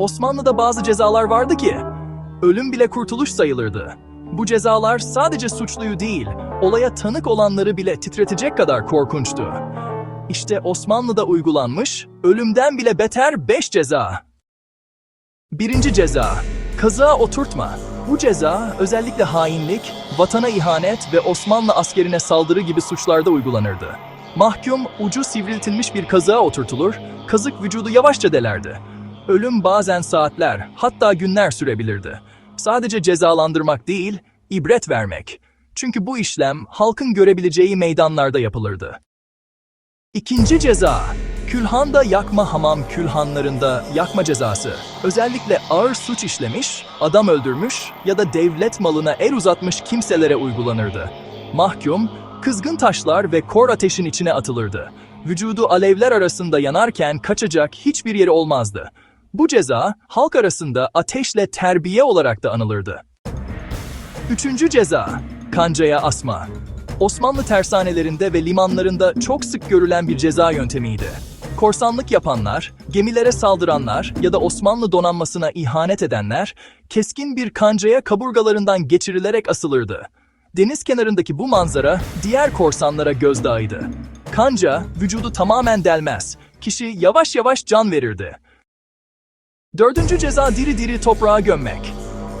Osmanlı'da bazı cezalar vardı ki, ölüm bile kurtuluş sayılırdı. Bu cezalar sadece suçluyu değil, olaya tanık olanları bile titretecek kadar korkunçtu. İşte Osmanlı'da uygulanmış, ölümden bile beter 5 ceza. Birinci ceza, kazığa oturtma. Bu ceza özellikle hainlik, vatana ihanet ve Osmanlı askerine saldırı gibi suçlarda uygulanırdı. Mahkum ucu sivriltilmiş bir kazığa oturtulur, kazık vücudu yavaşça delerdi. Ölüm bazen saatler, hatta günler sürebilirdi. Sadece cezalandırmak değil, ibret vermek. Çünkü bu işlem halkın görebileceği meydanlarda yapılırdı. İkinci ceza, külhanda yakma hamam külhanlarında yakma cezası. Özellikle ağır suç işlemiş, adam öldürmüş ya da devlet malına el uzatmış kimselere uygulanırdı. Mahkum, kızgın taşlar ve kor ateşin içine atılırdı. Vücudu alevler arasında yanarken kaçacak hiçbir yeri olmazdı. Bu ceza halk arasında ateşle terbiye olarak da anılırdı. Üçüncü ceza, kancaya asma. Osmanlı tersanelerinde ve limanlarında çok sık görülen bir ceza yöntemiydi. Korsanlık yapanlar, gemilere saldıranlar ya da Osmanlı donanmasına ihanet edenler, keskin bir kancaya kaburgalarından geçirilerek asılırdı. Deniz kenarındaki bu manzara diğer korsanlara gözdağıydı. Kanca, vücudu tamamen delmez, kişi yavaş yavaş can verirdi. Dördüncü ceza diri diri toprağa gömmek.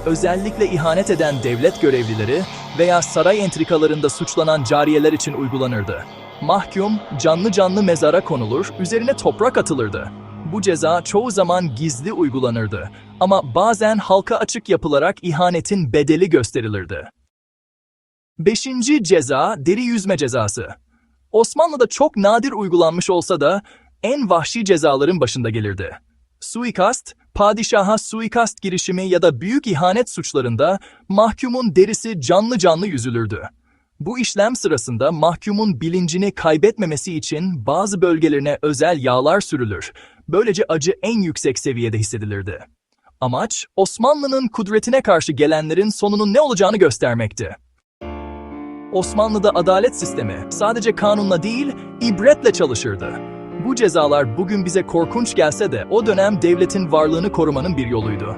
Özellikle ihanet eden devlet görevlileri veya saray entrikalarında suçlanan cariyeler için uygulanırdı. Mahkum canlı canlı mezara konulur, üzerine toprak atılırdı. Bu ceza çoğu zaman gizli uygulanırdı ama bazen halka açık yapılarak ihanetin bedeli gösterilirdi. Beşinci ceza deri yüzme cezası. Osmanlı'da çok nadir uygulanmış olsa da en vahşi cezaların başında gelirdi. Suikast, padişaha suikast girişimi ya da büyük ihanet suçlarında mahkumun derisi canlı canlı yüzülürdü. Bu işlem sırasında mahkumun bilincini kaybetmemesi için bazı bölgelerine özel yağlar sürülür. Böylece acı en yüksek seviyede hissedilirdi. Amaç, Osmanlı'nın kudretine karşı gelenlerin sonunun ne olacağını göstermekti. Osmanlı'da adalet sistemi sadece kanunla değil, ibretle çalışırdı. Bu cezalar bugün bize korkunç gelse de o dönem devletin varlığını korumanın bir yoluydu.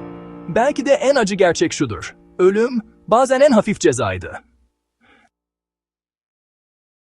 Belki de en acı gerçek şudur. Ölüm bazen en hafif cezaydı.